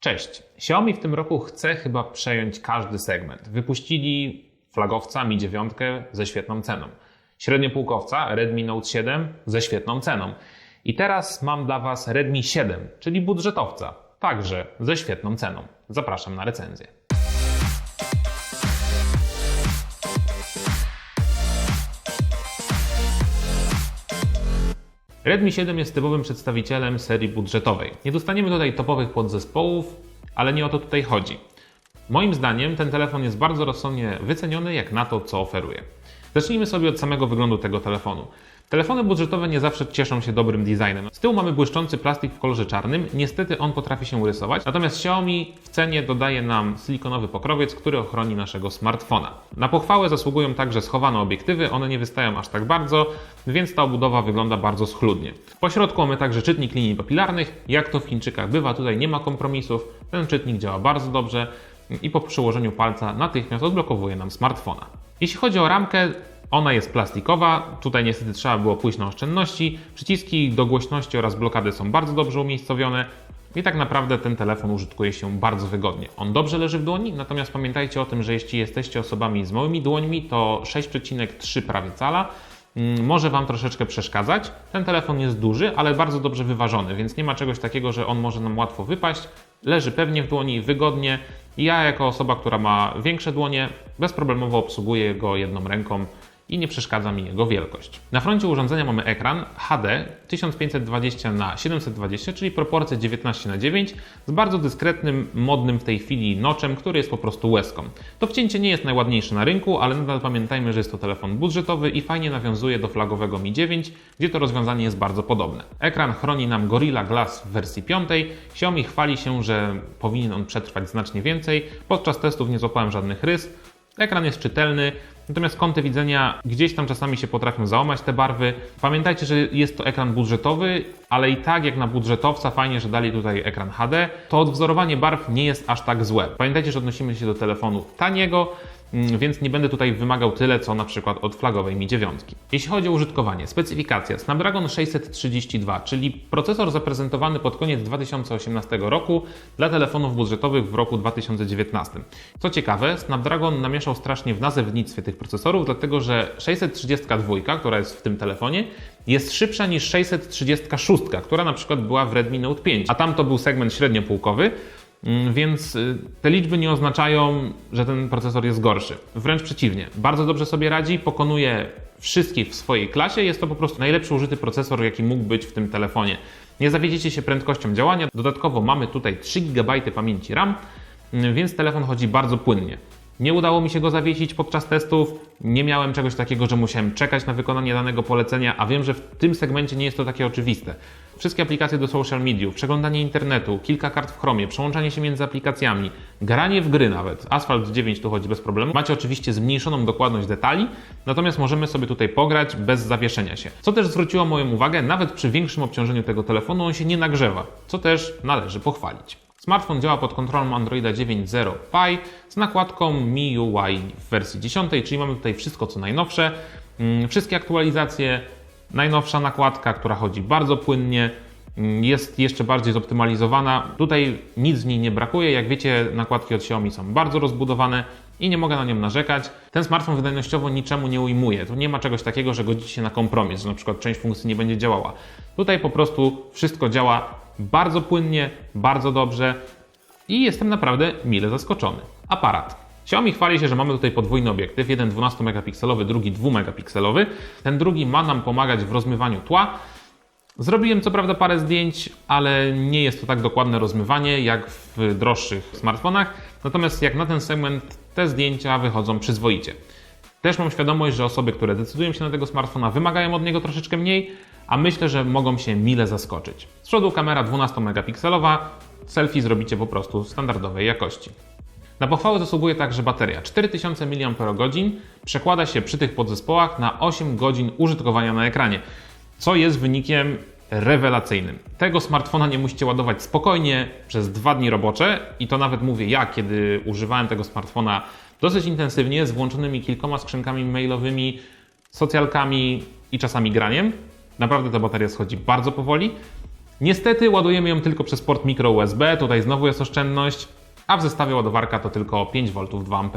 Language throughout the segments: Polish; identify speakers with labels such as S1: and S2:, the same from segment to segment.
S1: Cześć. Xiaomi w tym roku chce chyba przejąć każdy segment. Wypuścili flagowca Mi 9 ze świetną ceną. Średniopółkowca Redmi Note 7 ze świetną ceną. I teraz mam dla Was Redmi 7, czyli budżetowca, także ze świetną ceną. Zapraszam na recenzję. Redmi 7 jest typowym przedstawicielem serii budżetowej. Nie dostaniemy tutaj topowych podzespołów, ale nie o to tutaj chodzi. Moim zdaniem ten telefon jest bardzo rozsądnie wyceniony jak na to, co oferuje. Zacznijmy sobie od samego wyglądu tego telefonu. Telefony budżetowe nie zawsze cieszą się dobrym designem. Z tyłu mamy błyszczący plastik w kolorze czarnym, niestety on potrafi się urysować, natomiast Xiaomi w cenie dodaje nam silikonowy pokrowiec, który ochroni naszego smartfona. Na pochwałę zasługują także schowane obiektywy, one nie wystają aż tak bardzo, więc ta obudowa wygląda bardzo schludnie. Po środku mamy także czytnik linii papilarnych, jak to w Chińczykach bywa, tutaj nie ma kompromisów, ten czytnik działa bardzo dobrze i po przełożeniu palca natychmiast odblokowuje nam smartfona. Jeśli chodzi o ramkę, ona jest plastikowa, tutaj niestety trzeba było pójść na oszczędności. Przyciski do głośności oraz blokady są bardzo dobrze umiejscowione i tak naprawdę ten telefon użytkuje się bardzo wygodnie. On dobrze leży w dłoni, natomiast pamiętajcie o tym, że jeśli jesteście osobami z małymi dłońmi, to 6,3 prawie cala mm, może Wam troszeczkę przeszkadzać. Ten telefon jest duży, ale bardzo dobrze wyważony, więc nie ma czegoś takiego, że on może nam łatwo wypaść. Leży pewnie w dłoni, wygodnie. Ja, jako osoba, która ma większe dłonie, bezproblemowo obsługuję go jedną ręką i nie przeszkadza mi jego wielkość. Na froncie urządzenia mamy ekran HD 1520 na 720, czyli proporcje 19 na 9 z bardzo dyskretnym, modnym w tej chwili noczem, który jest po prostu łezką. To wcięcie nie jest najładniejsze na rynku, ale nadal pamiętajmy, że jest to telefon budżetowy i fajnie nawiązuje do flagowego Mi 9, gdzie to rozwiązanie jest bardzo podobne. Ekran chroni nam Gorilla Glass w wersji 5. Xiaomi chwali się, że powinien on przetrwać znacznie więcej. Podczas testów nie złapałem żadnych rys. Ekran jest czytelny, natomiast kąty widzenia gdzieś tam czasami się potrafią załamać te barwy. Pamiętajcie, że jest to ekran budżetowy, ale i tak jak na budżetowca fajnie, że dali tutaj ekran HD. To odwzorowanie barw nie jest aż tak złe. Pamiętajcie, że odnosimy się do telefonu taniego, więc nie będę tutaj wymagał tyle, co na przykład od flagowej Mi 9. Jeśli chodzi o użytkowanie, specyfikacja Snapdragon 632, czyli procesor zaprezentowany pod koniec 2018 roku dla telefonów budżetowych w roku 2019. Co ciekawe, Snapdragon namieszał strasznie w nazewnictwie tych procesorów, dlatego że 632, która jest w tym telefonie, jest szybsza niż 636, która na przykład była w Redmi Note 5, a tam to był segment średniopółkowy, Mm, Więc y, te liczby nie oznaczają, że ten procesor jest gorszy. Wręcz przeciwnie, bardzo dobrze sobie radzi, pokonuje wszystkich w swojej klasie. Jest to po prostu najlepszy użyty procesor, jaki mógł być w tym telefonie. Nie zawiedziecie się prędkością działania. Dodatkowo mamy tutaj 3 GB pamięci RAM, mm, więc telefon chodzi bardzo płynnie. Nie udało mi się go zawiesić podczas testów. Nie miałem czegoś takiego, że musiałem czekać na wykonanie danego polecenia, a wiem, że w tym segmencie nie jest to takie oczywiste. Wszystkie aplikacje do social mediów, przeglądanie internetu, kilka kart w Chromie, przełączanie się między aplikacjami, granie w gry nawet. Asphalt 9 tu chodzi bez problemu. Macie oczywiście zmniejszoną dokładność detali, natomiast możemy sobie tutaj pograć bez zawieszenia się. Co też zwróciło moją uwagę, nawet przy większym obciążeniu tego telefonu on się nie nagrzewa, co też należy pochwalić. Smartfon działa pod kontrolą Androida 9.0 Pie z nakładką MIUI w wersji 10, czyli mamy tutaj wszystko co najnowsze, mm, wszystkie aktualizacje, najnowsza nakładka, która chodzi bardzo płynnie, mm, jest jeszcze bardziej zoptymalizowana. Tutaj nic w niej nie brakuje. Jak wiecie, nakładki od Xiaomi są bardzo rozbudowane i nie mogę na nią narzekać. Ten smartfon wydajnościowo niczemu nie ujmuje. Tu nie ma czegoś takiego, że godzi się na kompromis, że na przykład część funkcji nie będzie działała. Tutaj po prostu wszystko działa bardzo płynnie, bardzo dobrze i jestem naprawdę mile zaskoczony. Aparat. Xiaomi chwali się, że mamy tutaj podwójny obiektyw, jeden 12 megapikselowy, drugi 2 megapikselowy. Ten drugi ma nam pomagać w rozmywaniu tła. Zrobiłem co prawda parę zdjęć, ale nie jest to tak dokładne rozmywanie jak w droższych smartfonach. Natomiast jak na ten segment te zdjęcia wychodzą przyzwoicie. Też mam świadomość, że osoby, które decydują się na tego smartfona, wymagają od niego troszeczkę mniej, a myślę, że mogą się mile zaskoczyć. Z przodu kamera 12-megapikselowa, selfie zrobicie po prostu standardowej jakości. Na pochwałę zasługuje także bateria. 4000 mAh przekłada się przy tych podzespołach na 8 godzin użytkowania na ekranie, co jest wynikiem rewelacyjnym. Tego smartfona nie musicie ładować spokojnie przez dwa dni robocze i to nawet mówię ja, kiedy używałem tego smartfona dosyć intensywnie, z włączonymi kilkoma skrzynkami mailowymi, socjalkami i czasami graniem. Naprawdę ta bateria schodzi bardzo powoli. Niestety ładujemy ją tylko przez port micro USB, tutaj znowu jest oszczędność, a w zestawie ładowarka to tylko 5V 2 A.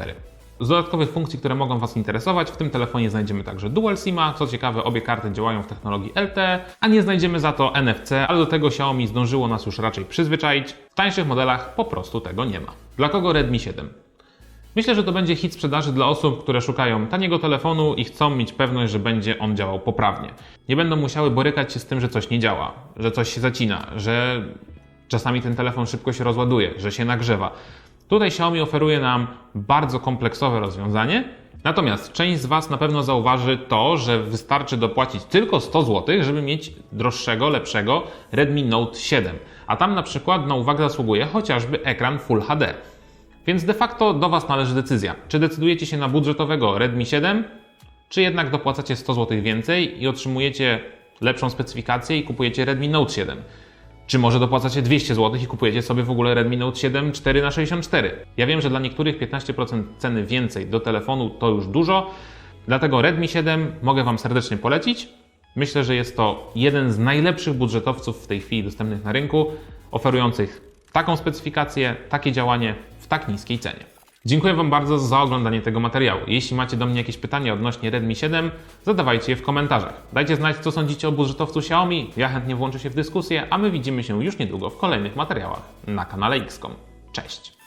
S1: Z dodatkowych funkcji, które mogą Was interesować, w tym telefonie znajdziemy także Dual SIMa. Co ciekawe, obie karty działają w technologii LTE, a nie znajdziemy za to NFC, ale do tego Xiaomi zdążyło nas już raczej przyzwyczaić. W tańszych modelach po prostu tego nie ma. Dla kogo Redmi 7? Myślę, że to będzie hit sprzedaży dla osób, które szukają taniego telefonu i chcą mieć pewność, że będzie on działał poprawnie. Nie będą musiały borykać się z tym, że coś nie działa, że coś się zacina, że czasami ten telefon szybko się rozładuje, że się nagrzewa. Tutaj Xiaomi oferuje nam bardzo kompleksowe rozwiązanie, natomiast część z Was na pewno zauważy to, że wystarczy dopłacić tylko 100 zł, żeby mieć droższego, lepszego Redmi Note 7. A tam na przykład na uwagę zasługuje chociażby ekran Full HD. Więc de facto do Was należy decyzja. Czy decydujecie się na budżetowego Redmi 7, czy jednak dopłacacie 100 zł więcej i otrzymujecie lepszą specyfikację i kupujecie Redmi Note 7? Czy może dopłacacie 200 zł i kupujecie sobie w ogóle Redmi Note 7 4 na 64 Ja wiem, że dla niektórych 15% ceny więcej do telefonu to już dużo, dlatego Redmi 7 mogę Wam serdecznie polecić. Myślę, że jest to jeden z najlepszych budżetowców w tej chwili dostępnych na rynku, oferujących taką specyfikację, takie działanie w tak niskiej cenie. Dziękuję Wam bardzo za oglądanie tego materiału. Jeśli macie do mnie jakieś pytania odnośnie Redmi 7, zadawajcie je w komentarzach. Dajcie znać, co sądzicie o budżetowcu Xiaomi. Ja chętnie włączę się w dyskusję, a my widzimy się już niedługo w kolejnych materiałach na kanale XCOM. Cześć!